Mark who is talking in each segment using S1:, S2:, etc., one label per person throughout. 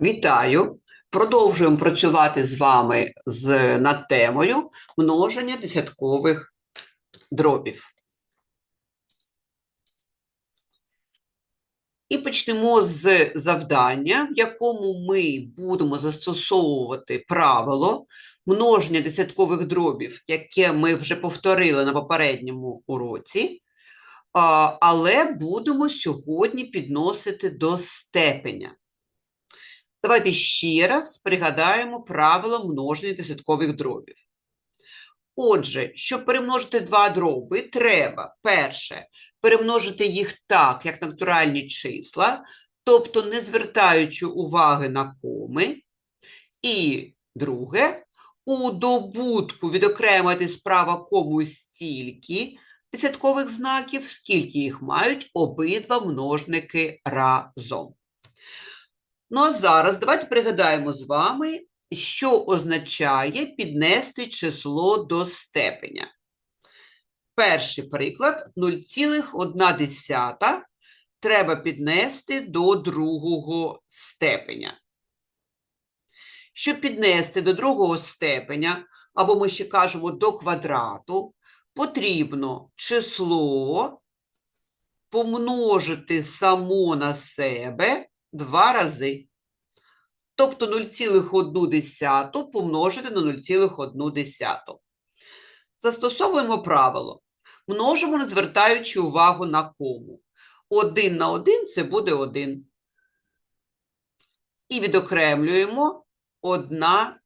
S1: Вітаю! Продовжуємо працювати з вами з, над темою множення десяткових дробів. І почнемо з завдання, в якому ми будемо застосовувати правило множення десяткових дробів, яке ми вже повторили на попередньому уроці, але будемо сьогодні підносити до степеня. Давайте ще раз пригадаємо правило множення десяткових дробів. Отже, щоб перемножити два дроби, треба, перше, перемножити їх так, як натуральні числа, тобто не звертаючи уваги на коми. І друге, у добутку відокремити справа кому стільки десяткових знаків, скільки їх мають обидва множники разом. Ну а зараз давайте пригадаємо з вами, що означає піднести число до степеня. Перший приклад 0,1 треба піднести до другого степеня. Щоб піднести до другого степеня, або ми ще кажемо до квадрату, потрібно число помножити само на себе два рази. Тобто 0,1 помножити на 0,1. Застосовуємо правило. Множимо, не звертаючи увагу на кому. 1 на 1 це буде 1. І відокремлюємо 1,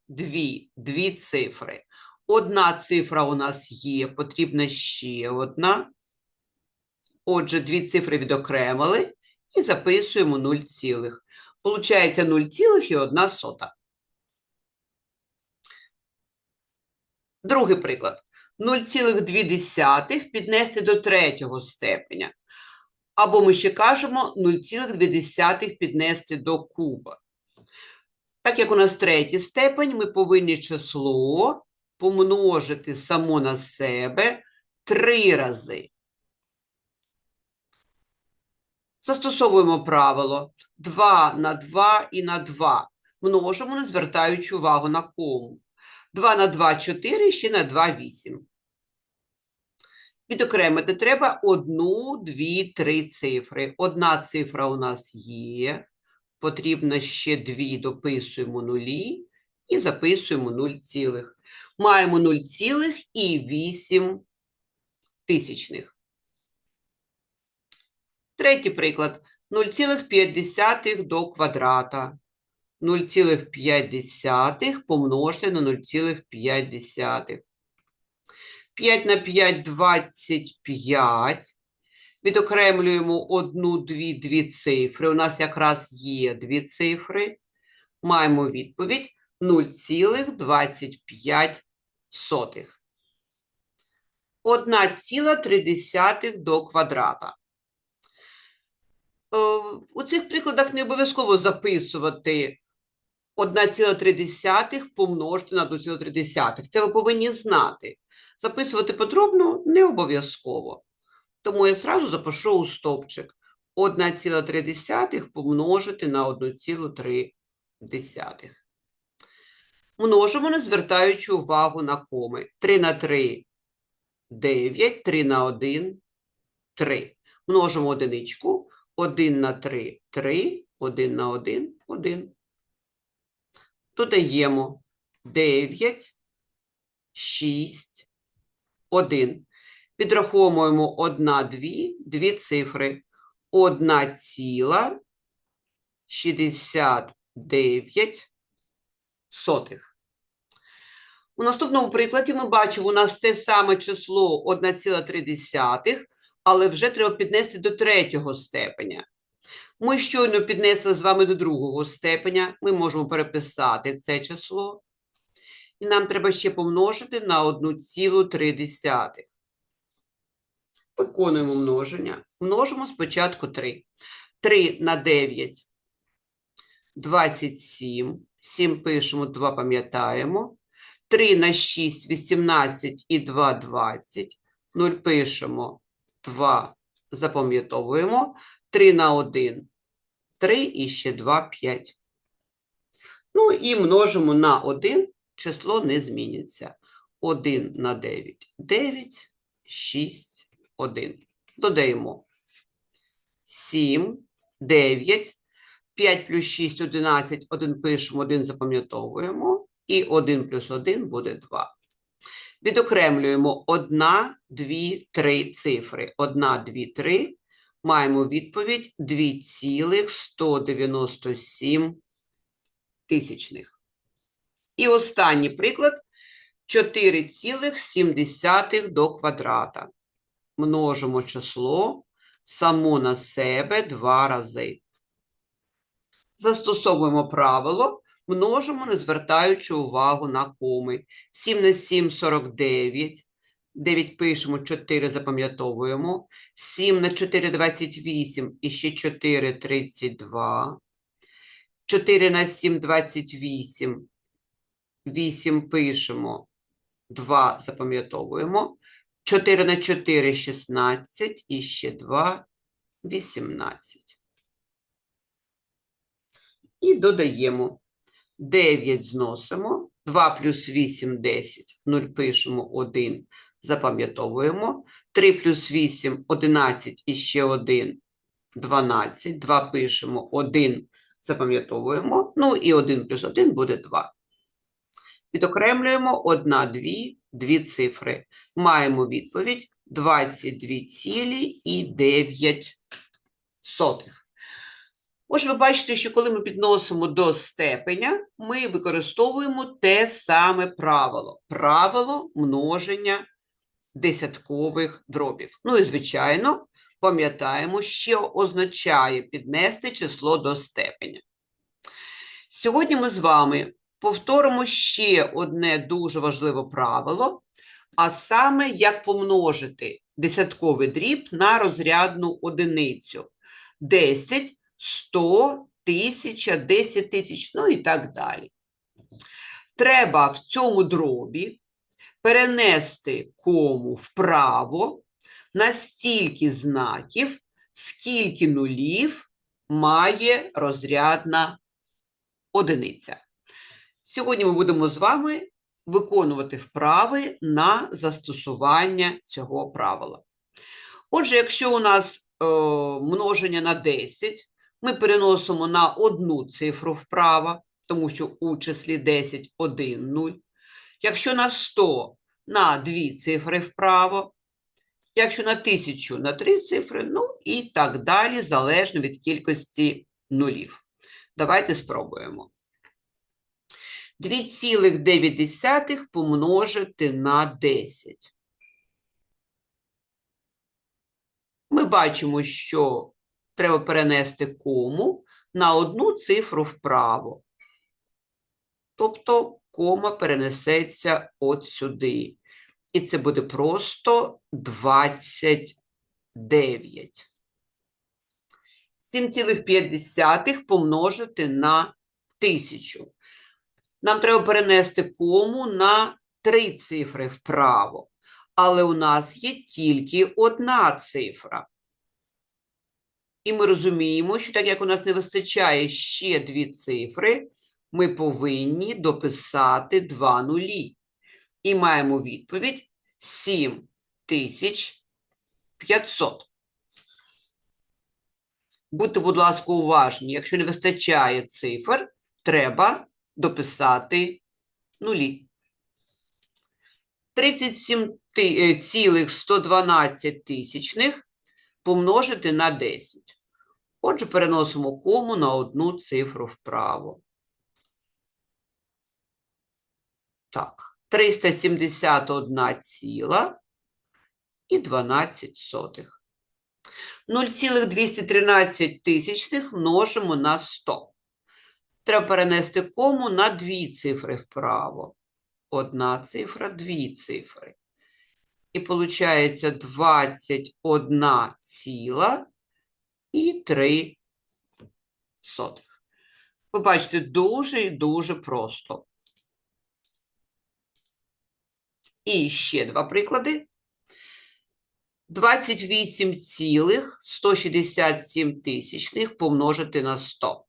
S1: 2, дві цифри. Одна цифра у нас є, потрібна ще одна. Отже, дві цифри відокремили і записуємо 0, цілих. Получається 0 цілих і 1 сота. Другий приклад. 0,2 піднести до третього степеня. Або ми ще кажемо 0,2 піднести до куба. Так як у нас третій степень, ми повинні число помножити само на себе три рази. Застосовуємо правило 2 на 2 і на 2. Множимо, не звертаючи увагу на кому. 2 на 2 – 4, ще на 2 – 8. Відокремити треба одну, дві, три цифри. Одна цифра у нас є. Потрібно ще дві, дописуємо нулі і записуємо 0 цілих. Маємо 0 цілих і 8 тисячних. Третій приклад. 0,5 до квадрата. 0,5 помножити на 0,5. 5 на 5 – 25. Відокремлюємо одну, дві, дві цифри. У нас якраз є дві цифри. Маємо відповідь 0,25. 1,3 до квадрата. Е, у цих прикладах не обов'язково записувати 1,3 помножити на 1,3. Це ви повинні знати. Записувати подробно не обов'язково. Тому я зразу запишу у стопчик 1,3 помножити на 1,3. Множимо, не звертаючи увагу на коми. 3 на 3 – 9, 3 на 1 – 3. Множимо одиничку. 1 на 3 – 3, 1 на 1 – 1. Додаємо 9, 6, 1. Підраховуємо 1, 2, дві цифри. 1 ціла 69 сотих. У наступному прикладі ми бачимо, у нас те саме число 1,3, але вже треба піднести до третього степеня. Ми щойно піднесли з вами до другого степеня, ми можемо переписати це число. І нам треба ще помножити на 1,3. Виконуємо множення. Множимо спочатку 3. 3 на 9 – 27. 7 пишемо, 2 пам'ятаємо. 3 на 6 – 18 і 2 – 20. 0 пишемо, 2 запам'ятовуємо. 3 на 1 – 3 і ще 2 – 5. Ну і множимо на 1, число не зміниться. 1 на 9 – 9, 6, 1. Додаємо 7, 9, 5 плюс 6 – 11, 1 пишемо, 1 запам'ятовуємо, і 1 плюс 1 буде 2. Відокремлюємо 1, 2, 3 цифри. 1, 2, 3. Маємо відповідь 2,197 тисячних. І останній приклад 4,7 до квадрата. Множимо число само на себе два рази. Застосовуємо правило, множимо, не звертаючи увагу на коми. 7 на 7 – 49. 9 пишемо, 4 запам'ятовуємо. 7 на 4 – 28 і ще 4 – 32. 4 на 7 – 28. 8 пишемо, 2 запам'ятовуємо. 4 на 4 – 16 і ще 2 – 18. І додаємо 9 зносимо, 2 плюс 8 – 10, 0 пишемо 1, запам'ятовуємо, 3 плюс 8 – 11 і ще 1 – 12, 2 пишемо 1, запам'ятовуємо, ну і 1 плюс 1 буде 2. Відокремлюємо 1, 2, 2 цифри. Маємо відповідь 22,9. Ось ви бачите, що коли ми підносимо до степеня, ми використовуємо те саме правило. Правило множення десяткових дробів. Ну і, звичайно, пам'ятаємо, що означає піднести число до степеня. Сьогодні ми з вами повторимо ще одне дуже важливе правило, а саме, як помножити десятковий дріб на розрядну одиницю. 10 100, 1000, 10 тисяч, ну і так далі. Треба в цьому дробі перенести кому вправо на стільки знаків, скільки нулів має розрядна одиниця. Сьогодні ми будемо з вами виконувати вправи на застосування цього правила. Отже, якщо у нас е, множення на 10, ми переносимо на одну цифру вправо, тому що у числі 10 – 1, 0. Якщо на 100 – на дві цифри вправо, якщо на 1000 – на три цифри, ну і так далі, залежно від кількості нулів. Давайте спробуємо. 2,9 помножити на 10. Ми бачимо, що треба перенести кому на одну цифру вправо. Тобто кома перенесеться от сюди. І це буде просто 29. 7,5 помножити на 1000. Нам треба перенести кому на три цифри вправо. Але у нас є тільки одна цифра. І ми розуміємо, що так як у нас не вистачає ще дві цифри, ми повинні дописати два нулі. І маємо відповідь 7500. Будьте, будь ласка, уважні. Якщо не вистачає цифр, треба дописати нулі. 37,112 тисячних помножити на 10. Отже, переносимо кому на одну цифру вправо. Так, 371 ціла і 12 сотих. 0,213 тисячних множимо на 100. Треба перенести кому на дві цифри вправо. Одна цифра, дві цифри. І виходить 21 ціла і 3 сотих. Ви дуже і дуже просто. І ще два приклади. 28,167 тисячних помножити на 100.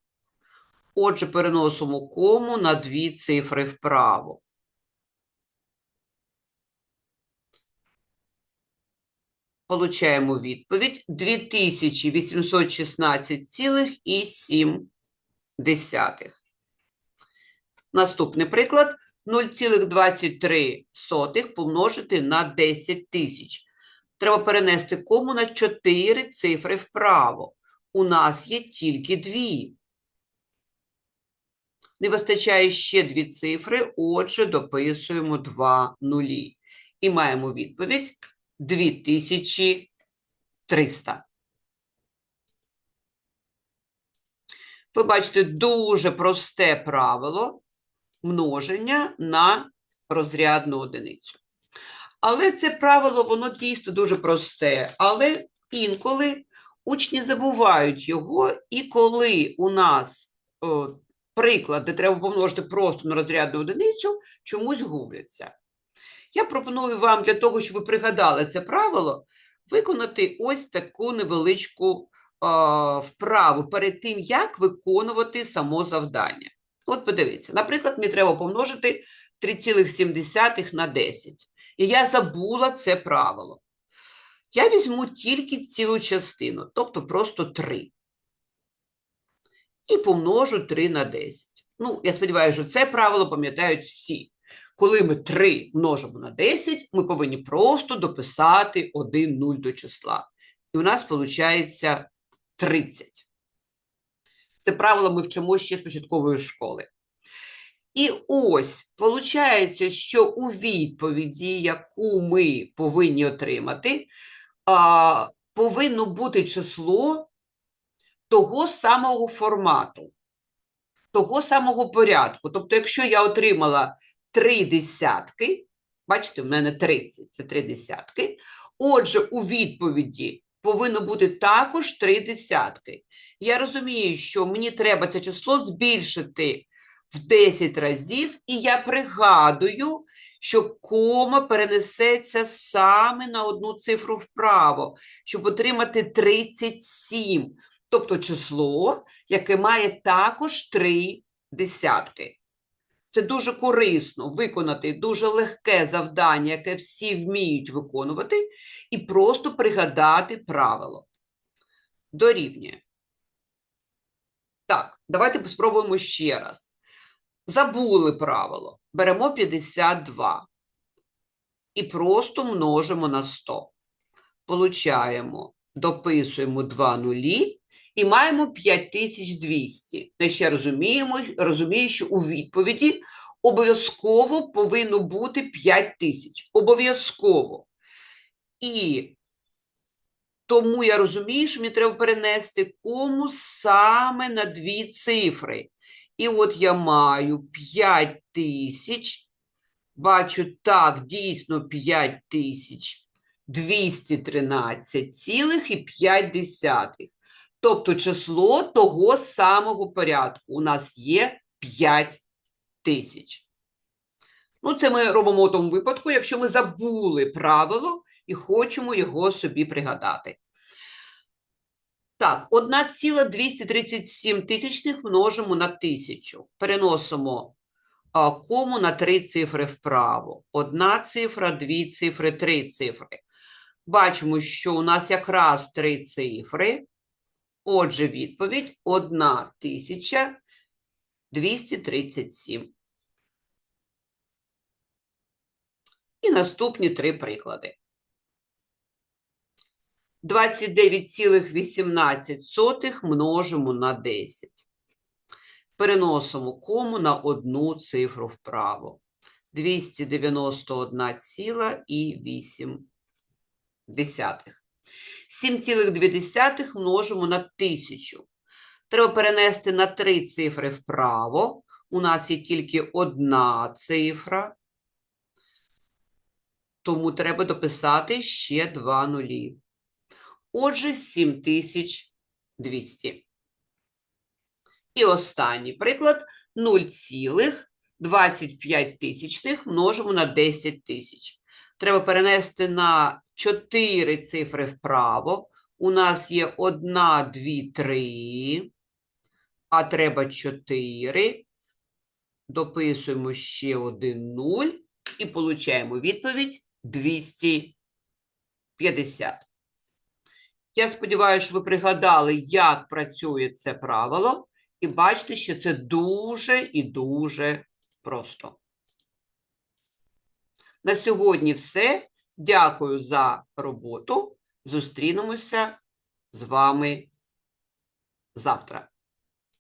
S1: Отже, переносимо кому на дві цифри вправо. Получаємо відповідь 2816,7. Наступний приклад 0,23 помножити на 10 тисяч. Треба перенести кому на 4 цифри вправо. У нас є тільки дві. Не вистачає ще дві цифри, отже, дописуємо два нулі. І маємо відповідь 2300. Ви бачите дуже просте правило множення на розрядну одиницю. Але це правило, воно дійсно дуже просте, але інколи учні забувають його, і коли у нас о, приклад, де треба помножити просто на розрядну одиницю, чомусь губляться. Я пропоную вам для того, щоб ви пригадали це правило, виконати ось таку невеличку вправу перед тим, як виконувати само завдання. От подивіться, наприклад, мені треба помножити 3,7 на 10. І я забула це правило. Я візьму тільки цілу частину, тобто просто 3. І помножу 3 на 10. Ну, я сподіваюся, що це правило пам'ятають всі. Коли ми 3 множимо на 10, ми повинні просто дописати 1 0 до числа. І у нас виходить 30. Це правило ми вчимо ще з початкової школи. І ось, виходить, що у відповіді, яку ми повинні отримати, повинно бути число того самого формату, того самого порядку. Тобто, якщо я отримала три десятки, бачите, в мене 30, це три десятки, отже, у відповіді повинно бути також три десятки. Я розумію, що мені треба це число збільшити в 10 разів, і я пригадую, що кома перенесеться саме на одну цифру вправо, щоб отримати 37, тобто число, яке має також 3 десятки. Це дуже корисно виконати дуже легке завдання, яке всі вміють виконувати, і просто пригадати правило. Дорівнює. Так, давайте спробуємо ще раз. Забули правило. Беремо 52 і просто множимо на 100. Получаємо, дописуємо 2 нулі і маємо 5200. Ми ще розуміємо, розумію, що у відповіді обов'язково повинно бути 5000. Обов'язково. І тому я розумію, що мені треба перенести кому саме на дві цифри. І от я маю 5 тисяч, бачу, так, дійсно 5 тисяч 213,5. Тобто число того самого порядку. У нас є 5 тисяч. Ну, це ми робимо в тому випадку, якщо ми забули правило і хочемо його собі пригадати. Так, 1,237 тисячних множимо на тисячу. Переносимо а, кому на три цифри вправо. Одна цифра, дві цифри, три цифри. Бачимо, що у нас якраз три цифри. Отже, відповідь 1237. І наступні три приклади. 29,18 множимо на 10. Переносимо кому на одну цифру вправо. 291,8. 7,2 множимо на 1000. Треба перенести на три цифри вправо. У нас є тільки одна цифра. Тому треба дописати ще два нулі. Отже, 7200. І останній приклад 0,25 тисячних множимо на 10 тисяч. Треба перенести на 4 цифри вправо. У нас є 1, 2, 3. а треба 4. Дописуємо ще один 0 і получаємо відповідь 250. Я сподіваюся, що ви пригадали, як працює це правило, і бачите, що це дуже і дуже просто. На сьогодні все. Дякую за роботу. Зустрінемося з вами завтра.